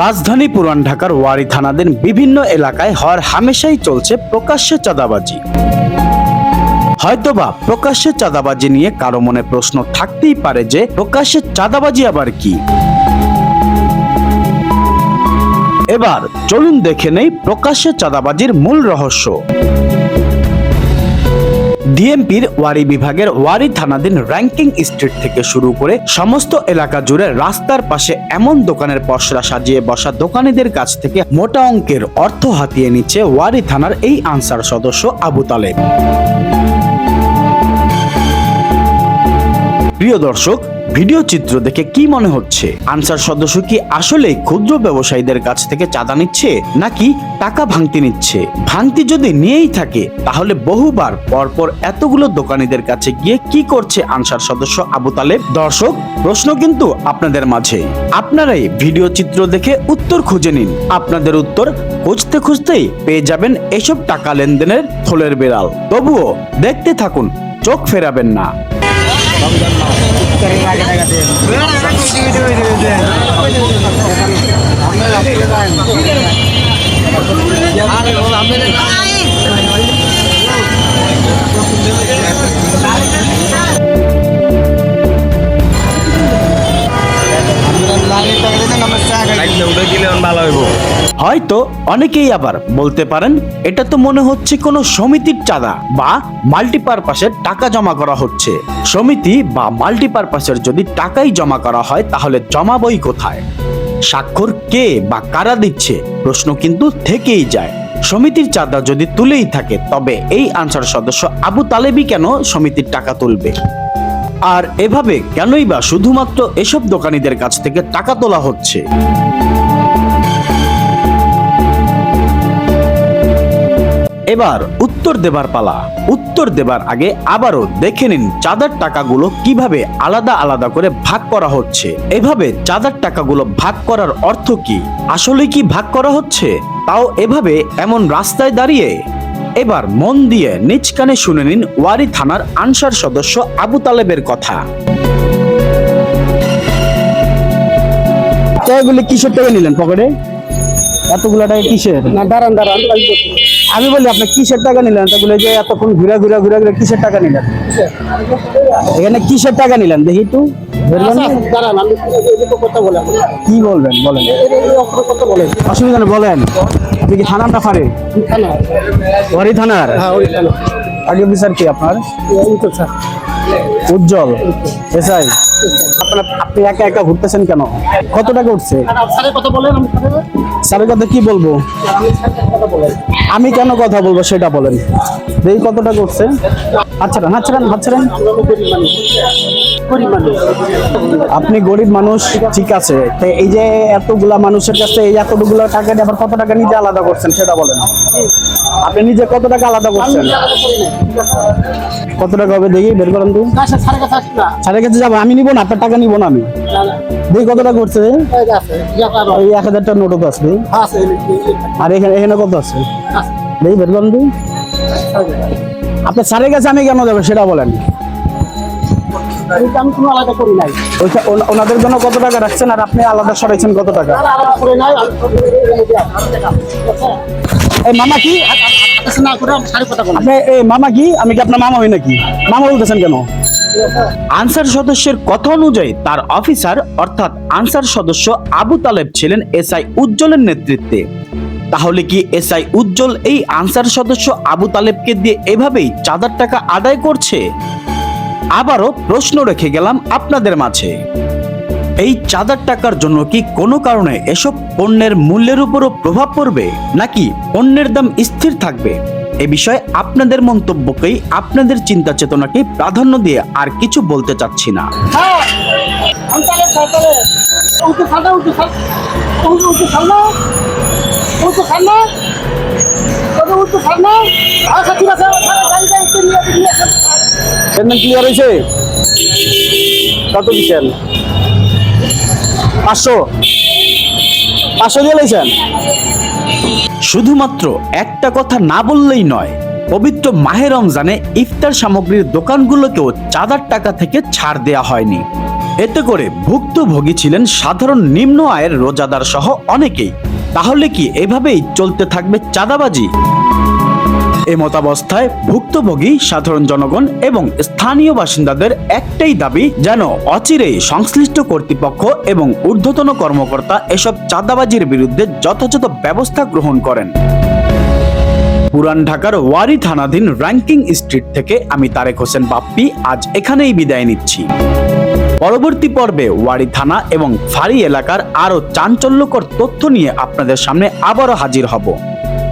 রাজধানী পুরান ঢাকার ওয়ারি থানাধীন বিভিন্ন এলাকায় হর হামেশাই চলছে প্রকাশ্যে চাঁদাবাজি। হয়তোবা প্রকাশ্যে চাঁদাবাজি নিয়ে কারও মনে প্রশ্ন থাকতেই পারে যে, প্রকাশ্যে চাঁদাবাজি আবার কি? এবার চলুন দেখে নেই প্রকাশ্যে চাঁদাবাজির মূল রহস্য। ডিএমপির ওয়ারি বিভাগের ওয়ারি থানাধীন র্যাঙ্কিং স্ট্রিট থেকে শুরু করে সমস্ত এলাকা জুড়ে রাস্তার পাশে এমন দোকানের পশরা সাজিয়ে বসা দোকানিদের কাছ থেকে মোটা অঙ্কের অর্থ হাতিয়ে নিচ্ছে ওয়ারি থানার এই আনসার সদস্য আবু তালেব। প্রিয় দর্শক ভিডিও চিত্র দেখে কি মনে হচ্ছে? আনসার সদস্য কি আসলে ক্ষুদ্র ব্যবসায়ীদের কাছ থেকে চাঁদা নিচ্ছে, নাকি টাকা ভাঙতি নিচ্ছে? ভাঙতি যদি নিয়েই থাকে, তাহলে বহুবার পরপর এতগুলো দোকানীদের কাছে গিয়ে কি করছে আনসার সদস্য আবু তালেব? দর্শক, প্রশ্ন কিন্তু আপনাদের মাঝে। আপনারাই ভিডিও চিত্র দেখে উত্তর খুঁজে নিন। আপনাদের উত্তর খুঁজতে খুঁজতেই পেয়ে যাবেন এসব টাকা লেনদেনের থলের বেড়াল। তবুও দেখতে থাকুন, চোখ ফেরাবেন না। ভালো হয়তো অনেকেই আবার বলতে পারেন, এটা তো মনে হচ্ছে কোনো সমিতির চাঁদা বা মাল্টিপারপাসের টাকা জমা করা হচ্ছে। সমিতি বা মাল্টিপারপাসের যদি টাকাই জমা করা হয়, তাহলে জমা বই কোথায়? স্বাক্ষর কে বা কারা দিচ্ছে? প্রশ্ন কিন্তু থেকেই যায়। সমিতির চাঁদা যদি তুলেই থাকে, তবে এই আনসার সদস্য আবু তালেবি কেন সমিতির টাকা তুলবে? আর এভাবে কেনই বা শুধুমাত্র এসব দোকানীদের কাছ থেকে টাকা তোলা হচ্ছে? এবার উত্তর দেবার পালা। উত্তর দেবার আগে আবারও দেখে নিন চাঁদার টাকাগুলো কীভাবে আলাদা আলাদা করে ভাগ করা হচ্ছে। এভাবে চাঁদার টাকাগুলো ভাগ করার অর্থ কি? আসলে কি ভাগ করা হচ্ছে? তাও এভাবে এমন রাস্তায় দাঁড়িয়ে? এবার মন দিয়ে নিজ কানে শুনে নিন ওয়ারি থানার আনসার সদস্য আবু তালেবের কথা। কিসের টাকা নিলেন পকেটে? এতগুলো টাকা কিসের? না দাঁড়ান দাঁড়ান আমি বলি আপনি কিসের টাকা নিলেন? এতগুলো যে এতক্ষণ ঘুরে ঘুরে ঘুরে ঘুরে কিসের টাকা নিলেন? এখানে কিসের টাকা নিলেন? দেখি বলে কি বলবেন? বলেন। বলে অসুবিধা নেই বলেন। আপনি কি থানাটা ওয়ারি থানার? হ্যাঁ আগে অফিসার কি আপনার? তো উজ্জ্বল। এসআই? আপনার আপনি একা একা ঘুরতেছেন কেন? কত টাকা উঠছে? স্যারের কথা কি বলব? আমি কেন কথা বলব সেটা বলেন। দেখি কত টাকা উঠছে। আচ্ছা আপনি গরিব মানুষ ঠিক আছে। তো এই যে এতগুলা মানুষের কাছে এই এতগুলো টাকা দিয়ে আবার কত টাকা নিজে আলাদা করছেন সেটা বলেন। আপনি নিজে কত টাকা আলাদা করছেন? কত টাকা হবে দেখি বের করেন তো। না স্যার স্যারের কাছে আসি না। স্যারের কাছে যাব আমি নিবো না আপনার টাকা নিবো না আমি। দেখি কত টাকা করছে এই এক নোটও তো আছে। আর এখানে এখানে কত আছে। দেখি বের করেন আপনার স্যারের কাছে আমি কেন যাব সেটা বলেন। ওনাদের জন্য কত টাকা রাখছেন আর আপনি আলাদা সরাইছেন কত টাকা। এই মামা কি? আপনি এই মামা কি? আমি কি আপনার মামা হই নাকি? মামা বলতেছেন কেন? আনসার সদস্যের কথা অনুযায়ী তার অফিসার, অর্থাৎ আনসার সদস্য আবু তালেব ছিলেন এসআই উজ্জ্বলের নেতৃত্বে। তাহলে কি এসআই উজ্জ্বল এই আনসার সদস্য আবু তালেবকে দিয়ে এভাবেই চাঁদার টাকা আদায় করছে? আবারও প্রশ্ন রেখে গেলাম আপনাদের মাঝে। এই চাঁদার টাকার জন্য কি কোনো কারণে এসব পণ্যের মূল্যের উপরও প্রভাব পড়বে? নাকি পণ্যের দাম স্থির থাকবে? এ বিষয়ে আপনাদের মন্তব্যকেই, আপনাদের চিন্তা চেতনাকে প্রাধান্য দিয়ে আর কিছু বলতে চাচ্ছি না। হয়েছে? পাঁচশো। পাঁচশো দিয়ে শুধুমাত্র একটা কথা না বললেই নয়, পবিত্র মাহে রমজানে ইফতার সামগ্রীর দোকানগুলোকেও চাঁদার টাকা থেকে ছাড় দেয়া হয়নি। এতে করে ভুক্তভোগী ছিলেন সাধারণ নিম্ন আয়ের রোজাদার সহ অনেকেই। তাহলে কি এভাবেই চলতে থাকবে চাঁদাবাজি? এমতাবস্থায় ভুক্তভোগী সাধারণ জনগণ এবং স্থানীয় বাসিন্দাদের একটাই দাবি, যেন অচিরেই সংশ্লিষ্ট কর্তৃপক্ষ এবং ঊর্ধ্বতন কর্মকর্তা এসব চাঁদাবাজির বিরুদ্ধে যথাযথ ব্যবস্থা গ্রহণ করেন। পুরান ঢাকার ওয়ারি থানাধীন র্যাঙ্কিং স্ট্রিট থেকে আমি তারেক হোসেন বাপ্পি আজ এখানেই বিদায় নিচ্ছি। পরবর্তী পর্বে ওয়ারি থানা এবং ফাঁড়ি এলাকার আরও চাঞ্চল্যকর তথ্য নিয়ে আপনাদের সামনে আবারও হাজির হব।